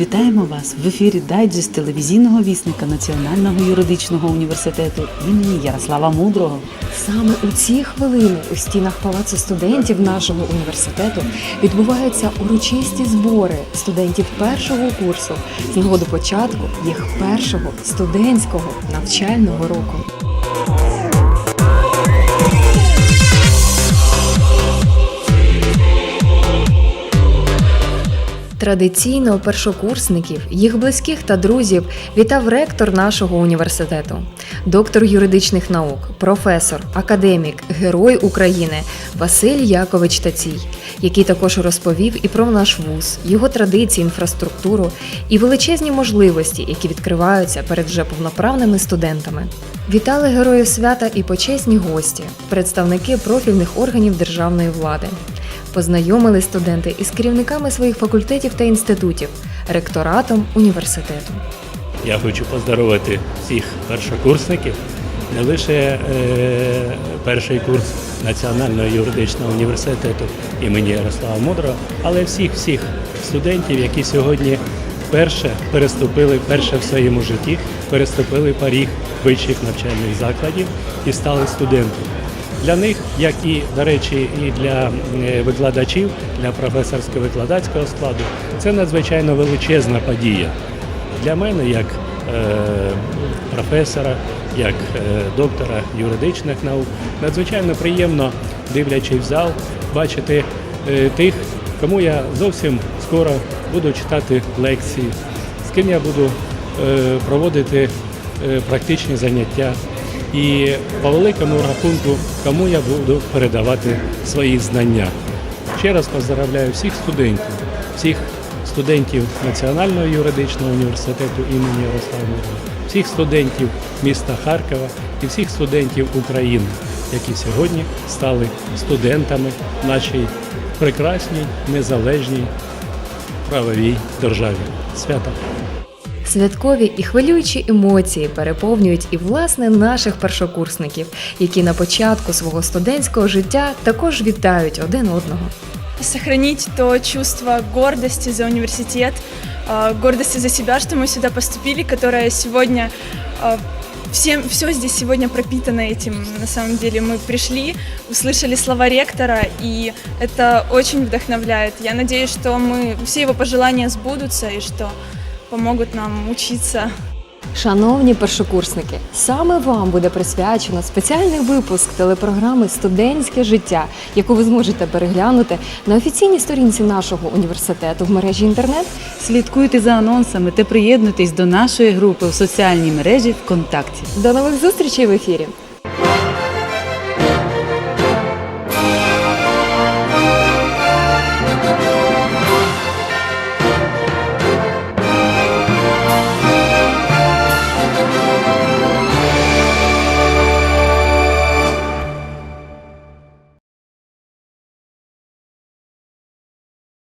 Вітаємо вас в ефірі дайджест телевізійного вісника Національного юридичного університету імені Ярослава Мудрого. Саме у ці хвилини у стінах палацу студентів нашого університету відбуваються урочисті збори студентів першого курсу з нагоди початку їх першого студентського навчального року. Традиційно першокурсників, їх близьких та друзів вітав ректор нашого університету, доктор юридичних наук, професор, академік, герой України Василь Якович Тацій, який також розповів і про наш вуз, його традиції, інфраструктуру і величезні можливості, які відкриваються перед вже повноправними студентами. Вітали героїв свята і почесні гості, представники профільних органів державної влади. Познайомили студенти із керівниками своїх факультетів та інститутів, ректоратом університету. Я хочу поздоровити всіх першокурсників, не лише е, перший курс Національного юридичного університету імені Ярослава Мудрого, але всіх всіх студентів, які сьогодні вперше переступили вперше в своєму житті, переступили поріг вищих навчальних закладів і стали студентами. Для них, як і, до речі, і для е, викладачів, для професорсько-викладацького складу, це надзвичайно величезна подія. Для мене, як е, професора, як е, доктора юридичних наук, надзвичайно приємно, дивлячись в зал, бачити тих, кому я зовсім скоро буду читати лекції, з ким я буду проводити практичні заняття. І по великому рахунку, кому я буду передавати свої знання. Ще раз поздравляю всіх студентів, всіх студентів Національного юридичного університету імені Ярослава всіх студентів міста Харкова і всіх студентів України, які сьогодні стали студентами нашій прекрасній, незалежній правовій державі. Свята! Святкові і хвилюючі емоції переповнюють і власне наших першокурсників, які на початку свого студентського життя також вітають один одного. сохранить то чувство гордости за университет, э, гордости за себя, что мы сюда поступили, которое сегодня э, всем, все здесь сегодня пропитано этим. На самом деле мы пришли, услышали слова ректора, и это очень вдохновляет. Я надеюсь, что мы, все его пожелания сбудутся и что помогут нам учиться Шановні першокурсники, саме вам буде присвячено спеціальний випуск телепрограми Студентське життя, яку ви зможете переглянути на офіційній сторінці нашого університету в мережі інтернет Слідкуйте за анонсами та приєднуйтесь до нашої групи в соціальній мережі ВКонтакті. До нових зустрічей в ефірі!